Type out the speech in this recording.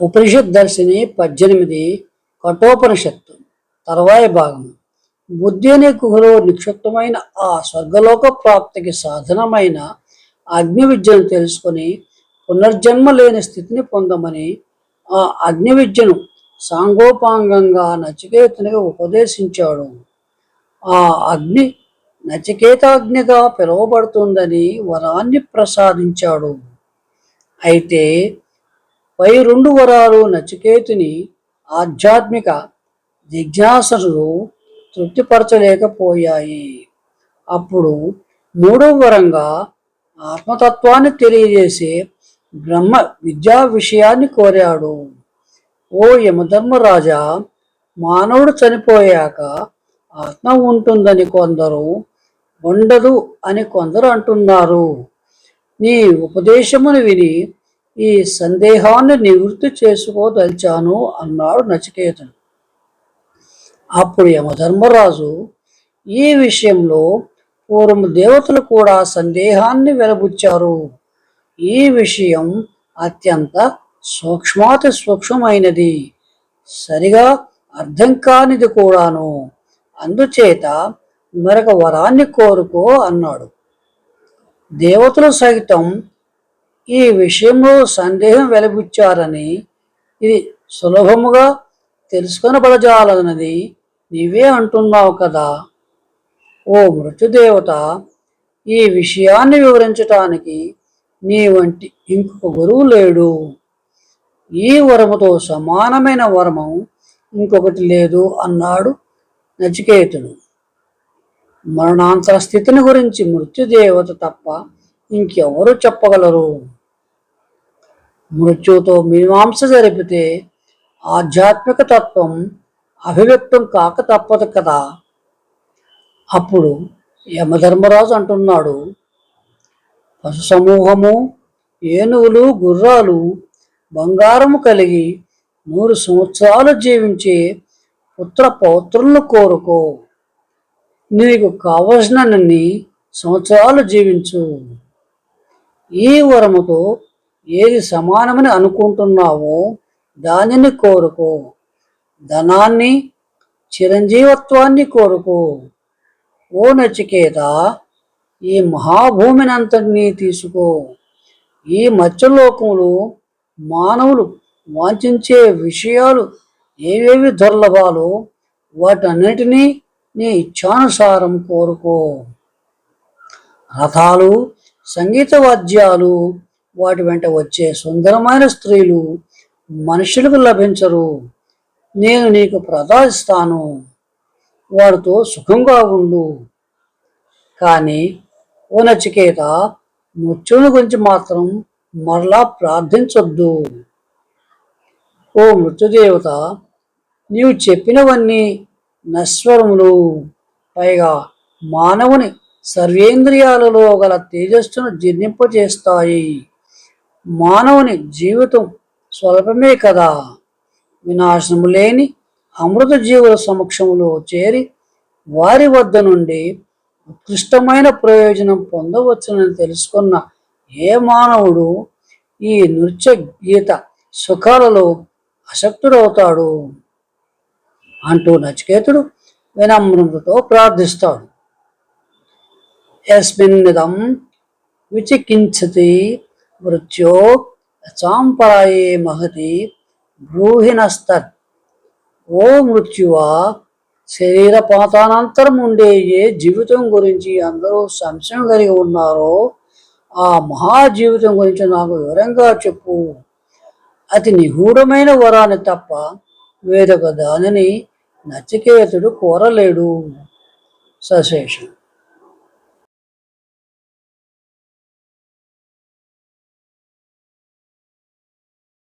ఉపనిషత్ దర్శిని పద్దెనిమిది కఠోపనిషత్తు తర్వాయి భాగం. బుద్ధి అనే కుహలో నిక్షిప్తమైన ఆ స్వర్గలోక ప్రాప్తికి సాధనమైన అగ్ని విద్యను తెలుసుకొని పునర్జన్మ లేని స్థితిని పొందమని ఆ అగ్ని విద్యను సాంగోపాంగంగా నచికేతునికి ఉపదేశించాడు. ఆ అగ్ని నచికేతాగ్నిగా పిలువబడుతుందని వరాన్ని ప్రసాదించాడు. అయితే పై రెండు వరాలు నచికేతుని ఆధ్యాత్మిక జిజ్ఞాసను తృప్తిపరచలేకపోయాయి. అప్పుడు మూడవ వరంగా ఆత్మతత్వాన్ని తెలియజేసే బ్రహ్మ విద్యా విషయాన్ని కోరాడు. ఓ యమధర్మరాజా మానవుడు చనిపోయాక ఆత్మ ఉంటుందని కొందరు ఉండదు అని కొందరు అంటున్నారు. నీ ఉపదేశమును విని ఈ సందేహాన్ని నివృత్తి చేసుకోదలిచాను అన్నాడు నచికేతుడు అప్పుడు యమధర్మరాజు ఈ విషయంలో పూర్వం దేవతలు కూడా సందేహాన్ని వెలబుచ్చారు. ఈ విషయం అత్యంత సూక్ష్మాతి సూక్ష్మమైనది. సరిగా అర్థం కానిది కూడాను. అందుచేత మరొక వరాన్ని కోరుకో అన్నాడు. దేవతలు సైతం ఈ విషయంలో సందేహం వెలబుచ్చారని ఇది సులభముగా తెలుసుకొనబడజాలన్నది నీవే అంటున్నావు కదా. ఓ మృత్యుదేవత ఈ విషయాన్ని వివరించటానికి నీ వంటి ఇంకొక గురువు లేడు. ఈ వరముతో సమానమైన వరము ఇంకొకటి లేదు అన్నాడు నచికేతుడు. మరణాంతర స్థితిని గురించి మృత్యుదేవత తప్ప ఇంకెవరు చెప్పగలరు? మృత్యుతో మీమాంస జరిపితే ఆధ్యాత్మిక తత్వం అభివ్యక్తం కాక తప్పదు కదా. అప్పుడు యమధర్మరాజు అంటున్నాడు పశు సమూహము ఏనుగులు గుర్రాలు బంగారము కలిగి నూరు సంవత్సరాలు జీవించే పుత్ర పౌత్రులను కోరుకో. నీకు కావలసినన్ని సంవత్సరాలు జీవించు. ఈ వరముతో ఏది సమానమని అనుకుంటున్నావో దానిని కోరుకో. ధనాన్ని చిరంజీవత్వాన్ని కోరుకో. ఓ నచికేత ఈ మహాభూమినంతటినీ తీసుకో. ఈ మత్స్యలోకములు మానవులు వాంఛించే విషయాలు ఏవేవి దుర్లభాలో వాటన్నిటినీ నీ ఇచ్ఛానుసారం కోరుకో. రథాలు సంగీత వాద్యాలు వాటి వెంట వచ్చే సుందరమైన స్త్రీలు మనుషులకు లభించరు. నేను నీకు ప్రసాదిస్తాను వారితో సుఖంగా ఉండు. కానీ ఓ నచికేత మృత్యువుని గురించి మాత్రం మరలా ప్రార్థించొద్దు. ఓ మృత్యుదేవత నీవు చెప్పినవన్నీ నశ్వరములు. పైగా మానవుని సర్వేంద్రియాలలో గల తేజస్సును జీర్ణింపజేస్తాయి. మానవుని జీవితం స్వల్పమే కదా. వినాశనము లేని అమృత జీవుల సమక్షంలో చేరి వారి వద్ద నుండి ఉత్కృష్టమైన ప్రయోజనం పొందవచ్చునని తెలుసుకున్న ఏ మానవుడు ఈ నృత్య గీత సుఖాలలో అశక్తుడవుతాడు అంటూ నచికేతుడు వినమ్రతతో ప్రార్థిస్తాడు. ఎస్మిన్నిదం విచికించతి మృత్యో అచాంపరాయే మహతి బ్రూహినస్తత్ ఓ మృత్యువా శరీర పాతానంతరం ఉండే ఏ జీవితం గురించి అందరూ సంశయం కలిగి ఉన్నారో ఆ మహా జీవితం గురించి నాకు వివరంగా చెప్పు. అతి నిగూఢమైన వరాన్ని తప్ప వేరొక దానిని నచికేతుడు కోరలేడు. సశేషం.